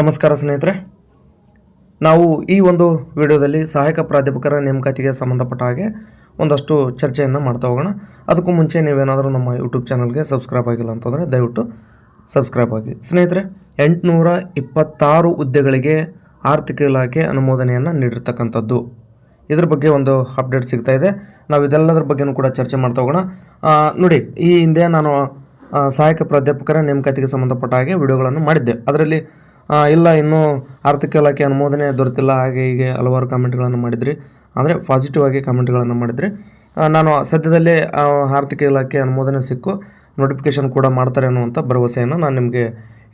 ನಮಸ್ಕಾರ ಸ್ನೇಹಿತರೆ. ನಾವು ಈ ಒಂದು ವಿಡಿಯೋದಲ್ಲಿ ಸಹಾಯಕ ಪ್ರಾಧ್ಯಾಪಕರ ನೇಮಕಾತಿಗೆ ಸಂಬಂಧಪಟ್ಟ ಹಾಗೆ ಒಂದಷ್ಟು ಚರ್ಚೆಯನ್ನು ಮಾಡ್ತಾ ಹೋಗೋಣ. ಅದಕ್ಕೂ ಮುಂಚೆ ನೀವೇನಾದರೂ ನಮ್ಮ ಯೂಟ್ಯೂಬ್ ಚಾನಲ್ಗೆ ಸಬ್ಸ್ಕ್ರೈಬ್ ಆಗಿಲ್ಲ ಅಂತಂದರೆ ದಯವಿಟ್ಟು ಸಬ್ಸ್ಕ್ರೈಬ್ ಆಗಿ. ಸ್ನೇಹಿತರೆ, ಎಂಟುನೂರ ಇಪ್ಪತ್ತಾರು ಹುದ್ದೆಗಳಿಗೆ ಆರ್ಥಿಕ ಇಲಾಖೆ ಅನುಮೋದನೆಯನ್ನು ನೀಡಿರ್ತಕ್ಕಂಥದ್ದು. ಇದ್ರ ಬಗ್ಗೆ ಒಂದು ಅಪ್ಡೇಟ್ ಸಿಗ್ತಾ ಇದೆ. ನಾವು ಇದೆಲ್ಲದರ ಬಗ್ಗೆನೂ ಕೂಡ ಚರ್ಚೆ ಮಾಡ್ತಾ ಹೋಗೋಣ. ನೋಡಿ, ಈ ಹಿಂದೆ ನಾನು ಸಹಾಯಕ ಪ್ರಾಧ್ಯಾಪಕರ ನೇಮಕಾತಿಗೆ ಸಂಬಂಧಪಟ್ಟ ಹಾಗೆ ವಿಡಿಯೋಗಳನ್ನು ಮಾಡಿದ್ದೆ. ಅದರಲ್ಲಿ ಇಲ್ಲ, ಇನ್ನೂ ಆರ್ಥಿಕ ಇಲಾಖೆ ಅನುಮೋದನೆ ದೊರೆತಿಲ್ಲ. ಹಾಗೆ ಹೀಗೆ ಹಲವಾರು ಕಾಮೆಂಟ್ಗಳನ್ನು ಮಾಡಿದ್ರಿ. ಅಂದರೆ ಪಾಸಿಟಿವ್ ಆಗಿ ಕಾಮೆಂಟ್ಗಳನ್ನು ಮಾಡಿದ್ರಿ. ನಾನು ಸದ್ಯದಲ್ಲೇ ಆರ್ಥಿಕ ಇಲಾಖೆ ಅನುಮೋದನೆ ಸಿಕ್ಕು. ನೋಟಿಫಿಕೇಶನ್ ಕೂಡ ಮಾಡ್ತಾರೆ ಅನ್ನುವಂಥ ಭರವಸೆಯನ್ನು ನಾನು ನಿಮಗೆ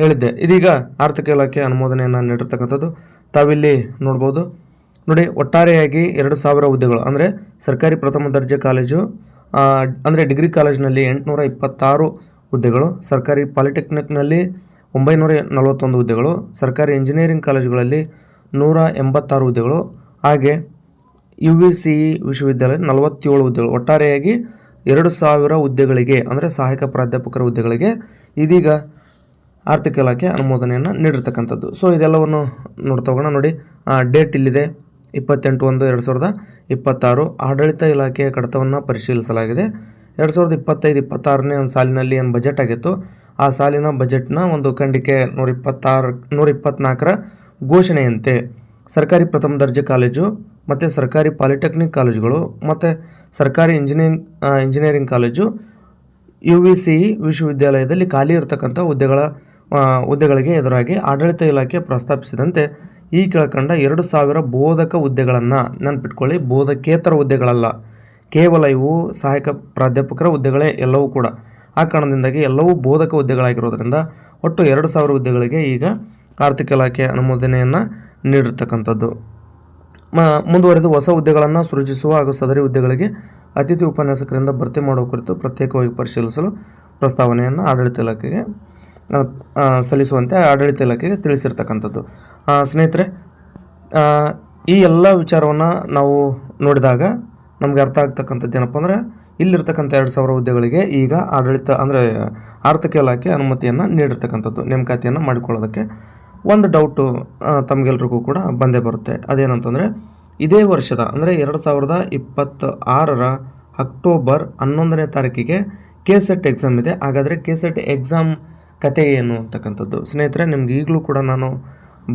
ಹೇಳಿದ್ದೆ. ಇದೀಗ ಆರ್ಥಿಕ ಇಲಾಖೆ ಅನುಮೋದನೆಯನ್ನು ನೀಡಿರ್ತಕ್ಕಂಥದ್ದು ತಾವಿಲ್ಲಿ ನೋಡ್ಬೋದು. ನೋಡಿ, ಒಟ್ಟಾರೆಯಾಗಿ ಎರಡು ಸಾವಿರ ಹುದ್ದೆಗಳು, ಅಂದರೆ ಸರ್ಕಾರಿ ಪ್ರಥಮ ದರ್ಜೆ ಕಾಲೇಜು ಅಂದರೆ ಡಿಗ್ರಿ ಕಾಲೇಜಿನಲ್ಲಿ ಎಂಟುನೂರ ಇಪ್ಪತ್ತಾರು ಹುದ್ದೆಗಳು, ಸರ್ಕಾರಿ ಪಾಲಿಟೆಕ್ನಿಕ್ನಲ್ಲಿ ಒಂಬೈನೂರ ನಲವತ್ತೊಂದು ಹುದ್ದೆಗಳು, ಸರ್ಕಾರಿ ಇಂಜಿನಿಯರಿಂಗ್ ಕಾಲೇಜುಗಳಲ್ಲಿ ನೂರ ಎಂಬತ್ತಾರು ಹುದ್ದೆಗಳು, ಹಾಗೆ ಯು ವಿ ಸಿ ಇ ವಿಶ್ವವಿದ್ಯಾಲಯ ನಲವತ್ತೇಳು ಹುದ್ದೆಗಳು. ಒಟ್ಟಾರೆಯಾಗಿ ಎರಡು ಸಾವಿರ ಹುದ್ದೆಗಳಿಗೆ, ಅಂದರೆ ಸಹಾಯಕ ಪ್ರಾಧ್ಯಾಪಕರ ಹುದ್ದೆಗಳಿಗೆ ಇದೀಗ ಆರ್ಥಿಕ ಇಲಾಖೆ ಅನುಮೋದನೆಯನ್ನು ನೀಡಿರ್ತಕ್ಕಂಥದ್ದು. ಸೊ ಇದೆಲ್ಲವನ್ನು ನೋಡ್ತಾ ಹೋಗೋಣ. ನೋಡಿ ಡೇಟ್ ಇಲ್ಲಿದೆ. ಇಪ್ಪತ್ತೆಂಟು ಒಂದು ಎರಡು ಸಾವಿರದ ಇಪ್ಪತ್ತಾರು. ಆಡಳಿತ ಇಲಾಖೆಯ ಕಡತವನ್ನು ಪರಿಶೀಲಿಸಲಾಗಿದೆ. ಎರಡು ಸಾವಿರದ ಇಪ್ಪತ್ತೈದು, ಇಪ್ಪತ್ತಾರನೇ ಒಂದು ಸಾಲಿನಲ್ಲಿ ಏನು ಬಜೆಟ್ ಆಗಿತ್ತು. ಆ ಸಾಲಿನ ಬಜೆಟ್ನ ಒಂದು ಖಂಡಿಕೆ ನೂರ ಇಪ್ಪತ್ತಾರು, ನೂರ ಇಪ್ಪತ್ನಾಲ್ಕರ ಘೋಷಣೆಯಂತೆ ಸರ್ಕಾರಿ ಪ್ರಥಮ ದರ್ಜೆ ಕಾಲೇಜು ಮತ್ತು ಸರ್ಕಾರಿ ಪಾಲಿಟೆಕ್ನಿಕ್ ಕಾಲೇಜುಗಳು ಮತ್ತು ಸರ್ಕಾರಿ engineering engineering college U V C ವಿಶ್ವವಿದ್ಯಾಲಯದಲ್ಲಿ ಖಾಲಿ ಇರತಕ್ಕಂಥ ಹುದ್ದೆಗಳ ಹುದ್ದೆಗಳಿಗೆ ಎದುರಾಗಿ ಆಡಳಿತ ಇಲಾಖೆ ಪ್ರಸ್ತಾಪಿಸಿದಂತೆ ಈ ಕೆಳಕಂಡ ಎರಡು ಸಾವಿರ ಬೋಧಕ ಹುದ್ದೆಗಳನ್ನು ನೆನಪಿಟ್ಕೊಳ್ಳಿ. ಬೋಧಕೇತರ ಹುದ್ದೆಗಳಲ್ಲ. ಕೇವಲ ಇವು ಸಹಾಯಕ ಪ್ರಾಧ್ಯಾಪಕರ ಹುದ್ದೆಗಳೇ ಎಲ್ಲವೂ ಕೂಡ. ಆ ಕಾರಣದಿಂದಾಗಿ ಎಲ್ಲವೂ ಬೋಧಕ ಹುದ್ದೆಗಳಾಗಿರೋದ್ರಿಂದ ಒಟ್ಟು ಎರಡು ಸಾವಿರ ಹುದ್ದೆಗಳಿಗೆ ಈಗ ಆರ್ಥಿಕ ಇಲಾಖೆ ಅನುಮೋದನೆಯನ್ನು ನೀಡಿರ್ತಕ್ಕಂಥದ್ದು. ಮ, ಮುಂದುವರೆದು ಹೊಸ ಹುದ್ದೆಗಳನ್ನು ಸೃಜಿಸುವ ಹಾಗೂ ಸದರಿ ಹುದ್ದೆಗಳಿಗೆ ಅತಿಥಿ ಉಪನ್ಯಾಸಕರಿಂದ ಭರ್ತಿ ಮಾಡುವ ಕುರಿತು ಪ್ರತ್ಯೇಕವಾಗಿ ಪರಿಶೀಲಿಸಲು ಪ್ರಸ್ತಾವನೆಯನ್ನು ಆಡಳಿತ ಇಲಾಖೆಗೆ ಸಲ್ಲಿಸುವಂತೆ ಆಡಳಿತ ಇಲಾಖೆಗೆ ತಿಳಿಸಿರ್ತಕ್ಕಂಥದ್ದು. ಸ್ನೇಹಿತರೆ ಈ ಎಲ್ಲ ವಿಚಾರವನ್ನು ನಾವು ನೋಡಿದಾಗ ನಮಗೆ ಅರ್ಥ ಆಗ್ತಕ್ಕಂಥದ್ದು ಏನಪ್ಪ ಅಂದರೆ, ಇಲ್ಲಿರ್ತಕ್ಕಂಥ ಎರಡು ಸಾವಿರ ಹುದ್ದೆಗಳಿಗೆ ಈಗ ಆಡಳಿತ ಅಂದರೆ ಆರ್ಥಿಕ ಇಲಾಖೆ ಅನುಮತಿಯನ್ನು ನೀಡಿರ್ತಕ್ಕಂಥದ್ದು, ನೇಮಕಾತಿಯನ್ನು ಮಾಡಿಕೊಳ್ಳೋದಕ್ಕೆ ಒಂದು ಡೌಟು ತಮಗೆಲ್ರಿಗೂ ಕೂಡ ಬಂದೇ ಬರುತ್ತೆ. ಅದೇನಂತಂದರೆ, ಇದೇ ವರ್ಷದ ಅಂದರೆ ಎರಡು ಸಾವಿರದ ಇಪ್ಪತ್ತ ಆರರ ಅಕ್ಟೋಬರ್ ಹನ್ನೊಂದನೇ ತಾರೀಕಿಗೆ ಕೆ ಸೆಟ್ ಎಕ್ಸಾಮ್ ಇದೆ. ಹಾಗಾದರೆ ಕೆ ಸೆಟ್ ಎಕ್ಸಾಮ್ ಕತೆ ಏನು ಅಂತಕ್ಕಂಥದ್ದು? ಸ್ನೇಹಿತರೆ, ನಿಮ್ಗೆ ಈಗಲೂ ಕೂಡ ನಾನು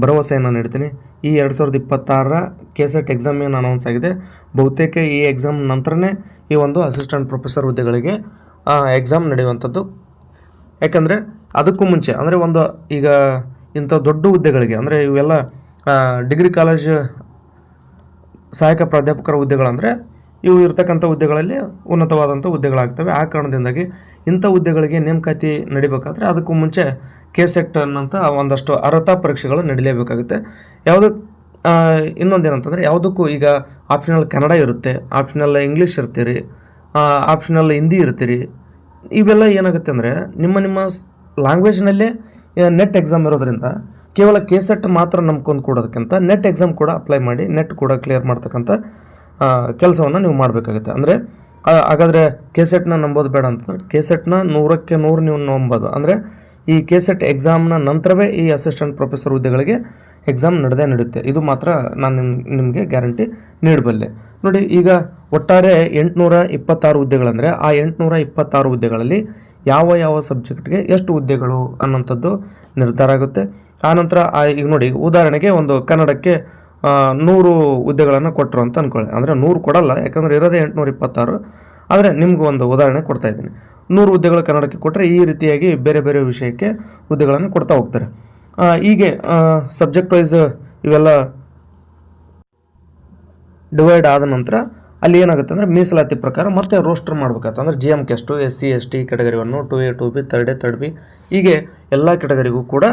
ಭರವಸೆಯನ್ನು ನೀಡ್ತೀನಿ. ಈ ಎರಡು ಸಾವಿರದ ಇಪ್ಪತ್ತಾರರ ಕೆ ಸೆಟ್ ಎಕ್ಸಾಮ್ ಏನು ಅನೌನ್ಸ್ ಆಗಿದೆ? ಬಹುತೇಕ ಈ ಎಕ್ಸಾಮ್ ನಂತರನೇ ಈ ಒಂದು ಅಸಿಸ್ಟೆಂಟ್ ಪ್ರೊಫೆಸರ್ ಹುದ್ದೆಗಳಿಗೆ ಎಕ್ಸಾಮ್ ನಡೆಯುವಂಥದ್ದು. ಯಾಕಂದರೆ ಅದಕ್ಕೂ ಮುಂಚೆ, ಅಂದರೆ ಒಂದು ಈಗ ಇಂಥ ದೊಡ್ಡ ಹುದ್ದೆಗಳಿಗೆ, ಅಂದರೆ ಇವೆಲ್ಲ ಡಿಗ್ರಿ ಕಾಲೇಜ್ ಸಹಾಯಕ ಪ್ರಾಧ್ಯಾಪಕರ ಹುದ್ದೆಗಳಂದರೆ ಇವು ಇರತಕ್ಕಂಥ ಹುದ್ದೆಗಳಲ್ಲಿ ಉನ್ನತವಾದಂಥ ಹುದ್ದೆಗಳಾಗ್ತವೆ. ಆ ಕಾರಣದಿಂದಾಗಿ ಇಂಥ ಹುದ್ದೆಗಳಿಗೆ ನೇಮಕಾತಿ ನಡಿಬೇಕಾದ್ರೆ ಅದಕ್ಕೂ ಮುಂಚೆ ಕೆ ಸೆಟ್ ಅನ್ನೋಂಥ ಒಂದಷ್ಟು ಅರ್ಹತಾ ಪರೀಕ್ಷೆಗಳು ನಡೀಲೇಬೇಕಾಗುತ್ತೆ. ಯಾವುದು ಇನ್ನೊಂದೇನಂತಂದರೆ ಯಾವುದಕ್ಕೂ ಈಗ ಆಪ್ಷನಲ್ ಕನ್ನಡ ಇರುತ್ತೆ, ಆಪ್ಷನಲ್ ಇಂಗ್ಲೀಷ್ ಇರ್ತೀರಿ ಆಪ್ಷನಲ್ ಹಿಂದಿ ಇರ್ತೀರಿ, ಇವೆಲ್ಲ ಏನಾಗುತ್ತೆ ಅಂದರೆ ನಿಮ್ಮ ನಿಮ್ಮ ಲ್ಯಾಂಗ್ವೇಜ್ನಲ್ಲೇ ನೆಟ್ ಎಕ್ಸಾಮ್ ಇರೋದ್ರಿಂದ ಕೇವಲ ಕೆ ಸೆಟ್ ಮಾತ್ರ ನಂಬ್ಕೊಂಡು ಕೊಡೋದಕ್ಕಿಂತ ನೆಟ್ ಎಕ್ಸಾಮ್ ಕೂಡ ಅಪ್ಲೈ ಮಾಡಿ, ನೆಟ್ ಕೂಡ ಕ್ಲಿಯರ್ ಮಾಡ್ತಕ್ಕಂಥ ಕೆಲಸವನ್ನು ನೀವು ಮಾಡಬೇಕಾಗುತ್ತೆ. ಅಂದರೆ ಹಾಗಾದರೆ ಕೆಸೆಟ್ನ ನಂಬೋದು ಬೇಡ ಅಂತಂದರೆ, ಕೆಸೆಟ್ನ ನೂರಕ್ಕೆ ನೂರು ನೀವು ನಂಬೋದು. ಅಂದರೆ, ಈ ಕೆಸೆಟ್ ಎಕ್ಸಾಮ್ನ ನಂತರವೇ ಈ ಅಸಿಸ್ಟೆಂಟ್ ಪ್ರೊಫೆಸರ್ ಹುದ್ದೆಗಳಿಗೆ ಎಕ್ಸಾಮ್ ನಡೆದೇ ನಡೆಯುತ್ತೆ. ಇದು ಮಾತ್ರ ನಾನು ನಿಮ್, ನಿಮಗೆ ಗ್ಯಾರಂಟಿ ನೀಡಬಲ್ಲೆ. ನೋಡಿ, ಈಗ ಒಟ್ಟಾರೆ ಎಂಟುನೂರ ಇಪ್ಪತ್ತಾರು ಹುದ್ದೆಗಳಂದರೆ ಆ ಎಂಟುನೂರ ಇಪ್ಪತ್ತಾರು ಹುದ್ದೆಗಳಲ್ಲಿ ಯಾವ ಯಾವ ಸಬ್ಜೆಕ್ಟ್ಗೆ ಎಷ್ಟು ಹುದ್ದೆಗಳು ಅನ್ನೋಂಥದ್ದು ನಿರ್ಧಾರ ಆಗುತ್ತೆ. ಆನಂತರ ಈಗ ನೋಡಿ, ಉದಾಹರಣೆಗೆ ಒಂದು ಕನ್ನಡಕ್ಕೆ ನೂರು ಹುದ್ದೆಗಳನ್ನು ಕೊಟ್ಟರು ಅಂತ ಅಂದ್ಕೊಳ್ಳಿ ಅಂದರೆ ನೂರು ಕೊಡಲ್ಲ, ಯಾಕಂದರೆ ಇರೋದೇ ಎಂಟುನೂರ ಇಪ್ಪತ್ತಾರು. ಆದರೆ ನಿಮ್ಗೆ ಒಂದು ಉದಾಹರಣೆ ಕೊಡ್ತಾ ಇದ್ದೀನಿ. ನೂರು ಹುದ್ದೆಗಳು ಕನ್ನಡಕ್ಕೆ ಕೊಟ್ಟರೆ ಈ ರೀತಿಯಾಗಿ ಬೇರೆ ಬೇರೆ ವಿಷಯಕ್ಕೆ ಹುದ್ದೆಗಳನ್ನು ಕೊಡ್ತಾ ಹೋಗ್ತಾರೆ. ಹೀಗೆ ಸಬ್ಜೆಕ್ಟ್ ವೈಸ್ ಇವೆಲ್ಲ ಡಿವೈಡ್ ಆದ ನಂತರ ಅಲ್ಲಿ ಏನಾಗುತ್ತೆ ಅಂದರೆ ಮೀಸಲಾತಿ ಪ್ರಕಾರ ಮತ್ತೆ ರೋಸ್ಟರ್ ಮಾಡಬೇಕಾಗ್ತದೆ. ಅಂದರೆ G M ಕೆಸ್ಟು S C S T category one two A two B third A third B ಹೀಗೆ ಎಲ್ಲ ಕೆಟಗರಿಗೂ ಕೂಡ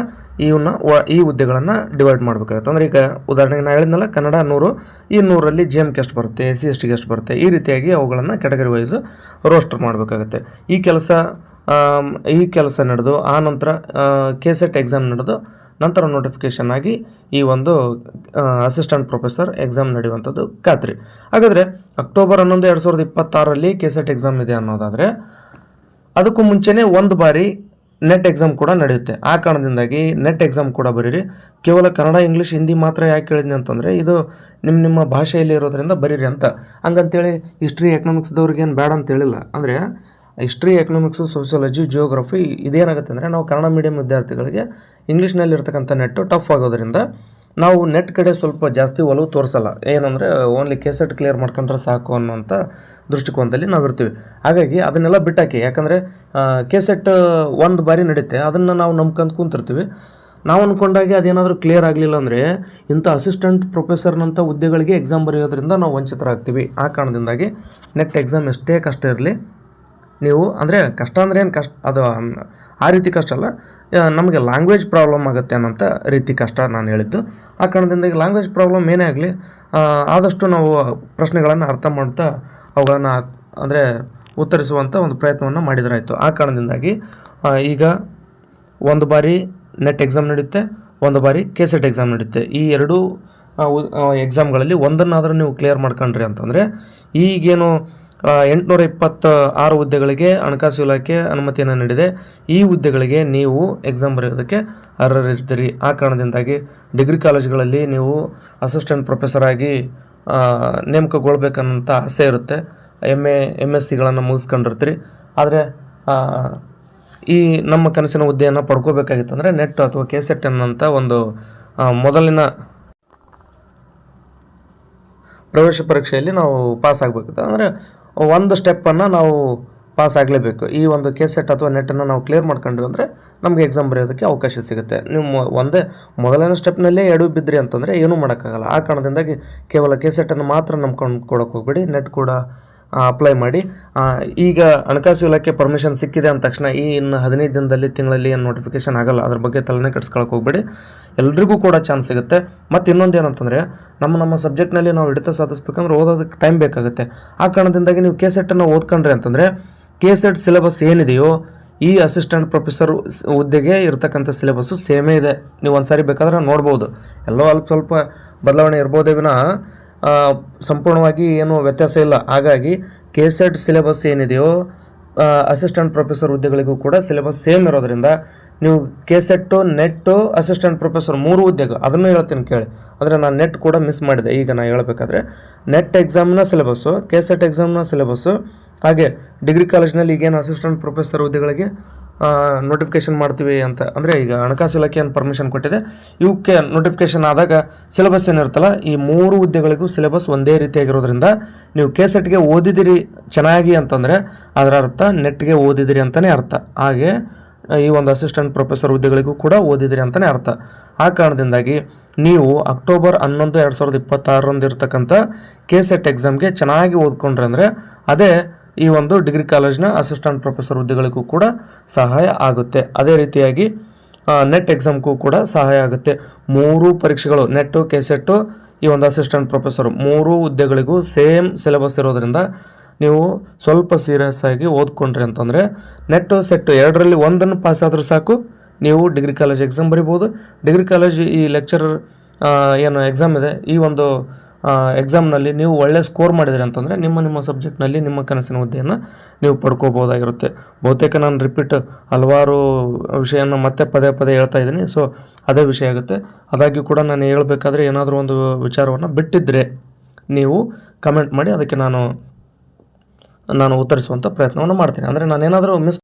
ಇವನ್ನ ಈ ಹುದ್ದೆಗಳನ್ನು ಡಿವೈಡ್ ಮಾಡಬೇಕಾಗುತ್ತೆ. ಅಂದರೆ ಈಗ ಉದಾಹರಣೆಗೆ ನಾನು ಹೇಳಿದ್ನಲ್ಲ, ಕನ್ನಡ ನೂರು, ಈ ನೂರಲ್ಲಿ ಜಿ ಎಂ ಕೆಸ್ಟ್ ಬರುತ್ತೆ ಎಸ್ ಸಿ ಎಸ್ ಟಿಗೆ ಎಷ್ಟು ಬರುತ್ತೆ. ಈ ರೀತಿಯಾಗಿ ಅವುಗಳನ್ನು ಕೆಟಗರಿ ವೈಸ್ ರೋಸ್ಟರ್ ಮಾಡಬೇಕಾಗುತ್ತೆ. ಈ ಕೆಲಸ ಈ ಕೆಲಸ ನಡೆದು, ಆ ನಂತರ ಕೆ ಸೆಟ್ ಎಕ್ಸಾಮ್ ನಡೆದು ನಂತರ ನೋಟಿಫಿಕೇಷನ್ ಆಗಿ ಈ ಒಂದು ಅಸಿಸ್ಟೆಂಟ್ ಪ್ರೊಫೆಸರ್ ಎಕ್ಸಾಮ್ ನಡೆಯುವಂಥದ್ದು ಖಾತ್ರಿ. ಹಾಗಾದರೆ ಅಕ್ಟೋಬರ್ ಹನ್ನೊಂದು ಎರಡು ಸಾವಿರದ ಇಪ್ಪತ್ತಾರರಲ್ಲಿ ಕೆಸೆಟ್ ಎಕ್ಸಾಮ್ ಇದೆ ಅನ್ನೋದಾದರೆ, ಅದಕ್ಕೂ ಮುಂಚೆನೇ ಒಂದು ಬಾರಿ ನೆಟ್ ಎಕ್ಸಾಮ್ ಕೂಡ ನಡೆಯುತ್ತೆ. ಆ ಕಾರಣದಿಂದಾಗಿ ನೆಟ್ ಎಕ್ಸಾಮ್ ಕೂಡ ಬರೀರಿ. ಕೇವಲ ಕನ್ನಡ, ಇಂಗ್ಲೀಷ್, ಹಿಂದಿ ಮಾತ್ರ ಯಾಕೆ ಹೇಳಿದ್ನಿ ಅಂತಂದರೆ, ಇದು ನಿಮ್ಮ ನಿಮ್ಮ ಭಾಷೆಯಲ್ಲಿ ಇರೋದ್ರಿಂದ ಬರೀರಿ ಅಂತ. ಹಂಗಂತೇಳಿ ಹಿಸ್ಟ್ರಿ ಎಕನಾಮಿಕ್ಸ್ದವ್ರಿಗೇನು ಬೇಡ ಅಂತ ಹೇಳಿಲ್ಲ ಅಂದರೆ ಹಿಸ್ಟ್ರಿ ಎಕನಾಮಿಕ್ಸು ಸೋಷಿಯಾಲಜಿ ಜಿಯೋಗ್ರಫಿ ಇದೇನಾಗುತ್ತೆ ಅಂದರೆ ನಾವು ಕನ್ನಡ ಮೀಡಿಯಂ ವಿದ್ಯಾರ್ಥಿಗಳಿಗೆ ಇಂಗ್ಲೀಷ್ನಲ್ಲಿರ್ತಕ್ಕಂಥ ನೆಟ್ಟು ಟಫ್ ಆಗೋದ್ರಿಂದ ನಾವು ನೆಟ್ ಕಡೆ ಸ್ವಲ್ಪ ಜಾಸ್ತಿ ಒಲವು ತೋರಿಸಲ್ಲ. ಏನಂದರೆ ಓನ್ಲಿ ಕೆಸೆಟ್ ಕ್ಲಿಯರ್ ಮಾಡ್ಕೊಂಡ್ರೆ ಸಾಕು ಅನ್ನೋಂಥ ದೃಷ್ಟಿಕೋನದಲ್ಲಿ ನಾವು ಇರ್ತೀವಿ. ಹಾಗಾಗಿ ಅದನ್ನೆಲ್ಲ ಬಿಟ್ಟಾಕಿ, ಯಾಕಂದರೆ ಕೆಸೆಟ್ ಒಂದು ಬಾರಿ ನಡೀತೆ, ಅದನ್ನು ನಾವು ನಂಬ್ಕೊಂಡು ಕುಂತಿರ್ತೀವಿ. ನಾವು ಅಂದ್ಕೊಂಡಾಗೆ ಅದೇನಾದರೂ ಕ್ಲಿಯರ್ ಆಗಲಿಲ್ಲ ಅಂದರೆ ಇಂಥ ಅಸಿಸ್ಟೆಂಟ್ ಪ್ರೊಫೆಸರ್ನಂಥ ಹುದ್ದೆಗಳಿಗೆ ಎಕ್ಸಾಮ್ ಬರೆಯೋದ್ರಿಂದ ನಾವು ವಂಚಿತರಾಗ್ತೀವಿ. ಆ ಕಾರಣದಿಂದಾಗಿ ನೆಟ್ ಎಕ್ಸಾಮ್ ಎಷ್ಟೇ ಕಷ್ಟ ಇರಲಿ ನೀವು ಅಂದರೆ ಕಷ್ಟ ಅಂದರೆ ಏನು ಕಷ್ಟ? ಅದು ಆ ರೀತಿ ಕಷ್ಟ ಅಲ್ಲ. ನಮಗೆ ಲ್ಯಾಂಗ್ವೇಜ್ ಪ್ರಾಬ್ಲಮ್ ಆಗುತ್ತೆ ಅನ್ನೋಂಥ ರೀತಿ ಕಷ್ಟ ನಾನು ಹೇಳಿದ್ದು. ಆ ಕಾರಣದಿಂದ ಈಗ ಲ್ಯಾಂಗ್ವೇಜ್ ಪ್ರಾಬ್ಲಮ್ ಏನೇ ಆಗಲಿ ಆದಷ್ಟು ನಾವು ಪ್ರಶ್ನೆಗಳನ್ನು ಅರ್ಥ ಮಾಡ್ತಾ ಅವುಗಳನ್ನು ಅಂದರೆ ಉತ್ತರಿಸುವಂಥ ಒಂದು ಪ್ರಯತ್ನವನ್ನು ಮಾಡಿದ್ರಾಯಿತು. ಆ ಕಾರಣದಿಂದಾಗಿ ಈಗ ಒಂದು ಬಾರಿ ನೆಟ್ ಎಕ್ಸಾಮ್ ನಡೆಯುತ್ತೆ ಒಂದು ಬಾರಿ ಕೆ ಸೆಟ್ ಎಕ್ಸಾಮ್ ನಡೆಯುತ್ತೆ ಈ ಎರಡೂ ಎಕ್ಸಾಮ್ಗಳಲ್ಲಿ ಒಂದನ್ನಾದರೂ ನೀವು ಕ್ಲಿಯರ್ ಮಾಡ್ಕೊಂಡ್ರಿ ಅಂತಂದರೆ, ಈಗೇನು ಎಂಟುನೂರ ಇಪ್ಪತ್ತ ಆರು ಹುದ್ದೆಗಳಿಗೆ ಹಣಕಾಸು ಇಲಾಖೆ ಅನುಮತಿಯನ್ನು ನೀಡಿದೆ. ಈ ಹುದ್ದೆಗಳಿಗೆ ನೀವು ಎಕ್ಸಾಮ್ ಬರೆಯೋದಕ್ಕೆ ಅರ್ಹರಿರ್ತೀರಿ ಆ ಕಾರಣದಿಂದಾಗಿ ಡಿಗ್ರಿ ಕಾಲೇಜುಗಳಲ್ಲಿ ನೀವು ಅಸಿಸ್ಟೆಂಟ್ ಪ್ರೊಫೆಸರ್ ಆಗಿ ನೇಮಕಗೊಳ್ಬೇಕನ್ನಂಥ ಆಸೆ ಇರುತ್ತೆ. ಎಂ ಎ ಎಂ ಎಸ್ ಸಿಗಳನ್ನು ಮುಗಿಸ್ಕೊಂಡಿರ್ತೀರಿ. ಆದರೆ ಈ ನಮ್ಮ ಕನಸಿನ ಹುದ್ದೆಯನ್ನು ಪಡ್ಕೋಬೇಕಾಗಿತ್ತಂದರೆ ನೆಟ್ ಅಥವಾ ಕೆ ಸೆಟ್ ಅನ್ನೋಂಥ ಒಂದು ಮೊದಲಿನ ಪ್ರವೇಶ ಪರೀಕ್ಷೆಯಲ್ಲಿ ನಾವು ಪಾಸ್ ಆಗಬೇಕಿತ್ತು. ಅಂದರೆ ಒಂದು ಸ್ಟೆಪ್ಪನ್ನು ನಾವು ಪಾಸ್ ಆಗಲೇಬೇಕು. ಈ ಒಂದು ಕೆಸೆಟ್ ಅಥವಾ ನೆಟ್ಟನ್ನು ನಾವು ಕ್ಲಿಯರ್ ಮಾಡ್ಕೊಂಡ್ವಿ ಅಂದರೆ ನಮಗೆ ಎಕ್ಸಾಮ್ ಬರೆಯೋದಕ್ಕೆ ಅವಕಾಶ ಸಿಗುತ್ತೆ. ನೀವು ಒಂದೇ ಮೊದಲನೇ ಸ್ಟೆಪ್ನಲ್ಲೇ ಎಡು ಬಿದ್ರಿ ಅಂತಂದರೆ ಏನೂ ಮಾಡೋಕ್ಕಾಗಲ್ಲ. ಆ ಕಾರಣದಿಂದಾಗಿ ಕೇವಲ ಕೆ ಸೆಟ್ಟನ್ನು ಮಾತ್ರ ನಂಬ್ಕೊಂಡು ಕೊಡೋಕೆ ಹೋಗ್ಬೇಡಿ. ನೆಟ್ ಕೂಡ ಅಪ್ಲೈ ಮಾಡಿ. ಈಗ ಹಣಕಾಸು ಇಲಾಖೆ ಪರ್ಮಿಷನ್ ಸಿಕ್ಕಿದೆ ಅಂದ ತಕ್ಷಣ ಈ ಇನ್ನು ಹದಿನೈದು ದಿನದಲ್ಲಿ ತಿಂಗಳಲ್ಲಿ ಏನು ನೋಟಿಫಿಕೇಶನ್ ಆಗಲ್ಲ. ಅದ್ರ ಬಗ್ಗೆ ತಲೆನೇ ಕೆಡಿಸ್ಕೊಳಕ್ಕೆ ಹೋಗ್ಬೇಡಿ. ಎಲ್ರಿಗೂ ಕೂಡ ಚಾನ್ಸ್ ಸಿಗುತ್ತೆ. ಮತ್ತು ಇನ್ನೊಂದು ಏನಂತಂದರೆ, ನಮ್ಮ ನಮ್ಮ ಸಬ್ಜೆಕ್ಟ್ನಲ್ಲಿ ನಾವು ಹಿಡಿತ ಸಾಧಿಸ್ಬೇಕಂದ್ರೆ ಓದೋದಕ್ಕೆ ಟೈಮ್ ಬೇಕಾಗುತ್ತೆ. ಆ ಕಾರಣದಿಂದಾಗಿ ನೀವು ಕೆ ಸೆಟ್ಟನ್ನು ಓದ್ಕೊಂಡ್ರೆ ಅಂತಂದರೆ ಕೆ ಸೆಟ್ ಸಿಲೆಬಸ್ ಏನಿದೆಯೋ, ಈ ಅಸಿಸ್ಟೆಂಟ್ ಪ್ರೊಫೆಸರ್ ಹುದ್ದೆಗೆ ಇರತಕ್ಕಂಥ ಸಿಲೆಬಸ್ಸು ಸೇಮೇ ಇದೆ. ನೀವು ಒಂದು ಸಾರಿ ಬೇಕಾದ್ರೆ ನೋಡ್ಬೋದು. ಎಲ್ಲೋ ಅಲ್ಪ ಸ್ವಲ್ಪ ಬದಲಾವಣೆ ಇರ್ಬೋದೇ ವಿನ ಸಂಪೂರ್ಣವಾಗಿ ಏನು ವ್ಯತ್ಯಾಸ ಇಲ್ಲ. ಹಾಗಾಗಿ ಕೆ ಸೆಟ್ ಸಿಲೆಬಸ್ ಏನಿದೆಯೋ ಅಸಿಸ್ಟೆಂಟ್ ಪ್ರೊಫೆಸರ್ ಹುದ್ದೆಗಳಿಗೂ ಕೂಡ ಸಿಲೆಬಸ್ ಸೇಮ್ ಇರೋದ್ರಿಂದ ನೀವು K SET NET, assistant professor ಮೂರು ಹುದ್ದೆಗಳು, ಅದನ್ನು ಹೇಳ್ತೀನಿ ಕೇಳಿ. ಅಂದರೆ ನಾನು ನೆಟ್ ಕೂಡ ಮಿಸ್ ಮಾಡಿದೆ. ಈಗ ನಾನು ಹೇಳಬೇಕಾದ್ರೆ ನೆಟ್ ಎಕ್ಸಾಮ್ನ ಸಿಲೆಬಸ್ಸು ಕೆ ಸೆಟ್ ಎಕ್ಸಾಮ್ನ ಸಿಲೆಬಸ್ಸು, ಹಾಗೆ ಡಿಗ್ರಿ ಕಾಲೇಜ್ನಲ್ಲಿ ಈಗೇನು ಅಸಿಸ್ಟೆಂಟ್ ಪ್ರೊಫೆಸರ್ ಹುದ್ದೆಗಳಿಗೆ ನೋಟಿಫಿಕೇಶನ್ ಮಾಡ್ತೀವಿ ಅಂತ. ಅಂದರೆ ಈಗ ಹಣಕಾಸು ಇಲಾಖೆ ಏನು ಪರ್ಮಿಷನ್ ಕೊಟ್ಟಿದೆ. ಇವಕ್ಕೆ ನೋಟಿಫಿಕೇಶನ್ ಆದಾಗ ಸಿಲೆಬಸ್ ಏನಿರುತ್ತಲ್ಲ, ಈ ಮೂರು ಹುದ್ದೆಗಳಿಗೂ ಸಿಲೆಬಸ್ ಒಂದೇ ರೀತಿಯಾಗಿರೋದ್ರಿಂದ ನೀವು ಕೆ ಸೆಟ್ಗೆ ಓದಿದಿರಿ ಚೆನ್ನಾಗಿ ಅಂತಂದರೆ ಅದರ ಅರ್ಥ ನೆಟ್ಗೆ ಓದಿದಿರಿ ಅಂತಲೇ ಅರ್ಥ. ಹಾಗೆ ಈ ಒಂದು ಅಸಿಸ್ಟೆಂಟ್ ಪ್ರೊಫೆಸರ್ ಹುದ್ದೆಗಳಿಗೂ ಕೂಡ ಓದಿದಿರಿ ಅಂತಲೇ ಅರ್ಥ. ಆ ಕಾರಣದಿಂದಾಗಿ ನೀವು ಅಕ್ಟೋಬರ್ ಹನ್ನೊಂದು, ಎರಡು ಸಾವಿರದ ಇಪ್ಪತ್ತಾರರಂದು ಇರತಕ್ಕಂಥ ಕೆ ಸೆಟ್ ಎಕ್ಸಾಮ್ಗೆ ಚೆನ್ನಾಗಿ ಓದ್ಕೊಂಡ್ರೆ ಅಂದರೆ ಅದೇ ಈ ಒಂದು ಡಿಗ್ರಿ ಕಾಲೇಜ್ನ ಅಸಿಸ್ಟೆಂಟ್ ಪ್ರೊಫೆಸರ್ ಹುದ್ದೆಗಳಿಗೂ ಕೂಡ ಸಹಾಯ ಆಗುತ್ತೆ. ಅದೇ ರೀತಿಯಾಗಿ ನೆಟ್ ಎಕ್ಸಾಮ್ಗೂ ಕೂಡ ಸಹಾಯ ಆಗುತ್ತೆ. ಮೂರು ಪರೀಕ್ಷೆಗಳು ನೆಟ್ಟು ಕೆ ಸೆಟ್ಟು ಈ ಒಂದು ಅಸಿಸ್ಟೆಂಟ್ ಪ್ರೊಫೆಸರ್ ಮೂರು ಹುದ್ದೆಗಳಿಗೂ ಸೇಮ್ ಸಿಲೆಬಸ್ ಇರೋದರಿಂದ ನೀವು ಸ್ವಲ್ಪ ಸೀರಿಯಸ್ ಆಗಿ ಓದ್ಕೊಂಡ್ರಿ ಅಂತಂದರೆ ನೆಟ್ಟು ಸೆಟ್ಟು ಎರಡರಲ್ಲಿ ಒಂದನ್ನು ಪಾಸ್ ಆದರೂ ಸಾಕು, ನೀವು ಡಿಗ್ರಿ ಕಾಲೇಜ್ ಎಕ್ಸಾಮ್ ಬರಿಬೋದು. ಡಿಗ್ರಿ ಕಾಲೇಜ್ ಈ ಲೆಕ್ಚರರ್ ಏನು ಎಕ್ಸಾಮ್ ಇದೆ, ಈ ಒಂದು ಎಕ್ಸಾಮ್ನಲ್ಲಿ ನೀವು ಒಳ್ಳೆ ಸ್ಕೋರ್ ಮಾಡಿದರೆ ಅಂತಂದರೆ ನಿಮ್ಮ ನಿಮ್ಮ ಸಬ್ಜೆಕ್ಟ್ನಲ್ಲಿ ನಿಮ್ಮ ಕನಸಿನ ಹುದ್ದೆಯನ್ನು ನೀವು ಪಡ್ಕೋಬೋದಾಗಿರುತ್ತೆ ಬಹುತೇಕ ನಾನು ರಿಪೀಟ್ ಹಲವಾರು ವಿಷಯನ ಮತ್ತೆ ಪದೇ ಪದೇ ಹೇಳ್ತಾ ಇದ್ದೀನಿ. ಸೊ ಅದೇ ವಿಷಯ ಆಗುತ್ತೆ. ಅದಾಗ್ಯೂ ಕೂಡ ನಾನು ಹೇಳಬೇಕಾದ್ರೆ ಏನಾದರೂ ಒಂದು ವಿಚಾರವನ್ನು ಬಿಟ್ಟಿದ್ದರೆ ನೀವು ಕಮೆಂಟ್ ಮಾಡಿ ಅದಕ್ಕೆ ನಾನು ನಾನು ಉತ್ತರಿಸುವಂಥ ಪ್ರಯತ್ನವನ್ನು ಮಾಡ್ತೀನಿ. ಅಂದರೆ ನಾನೇನಾದರೂ ಮಿಸ್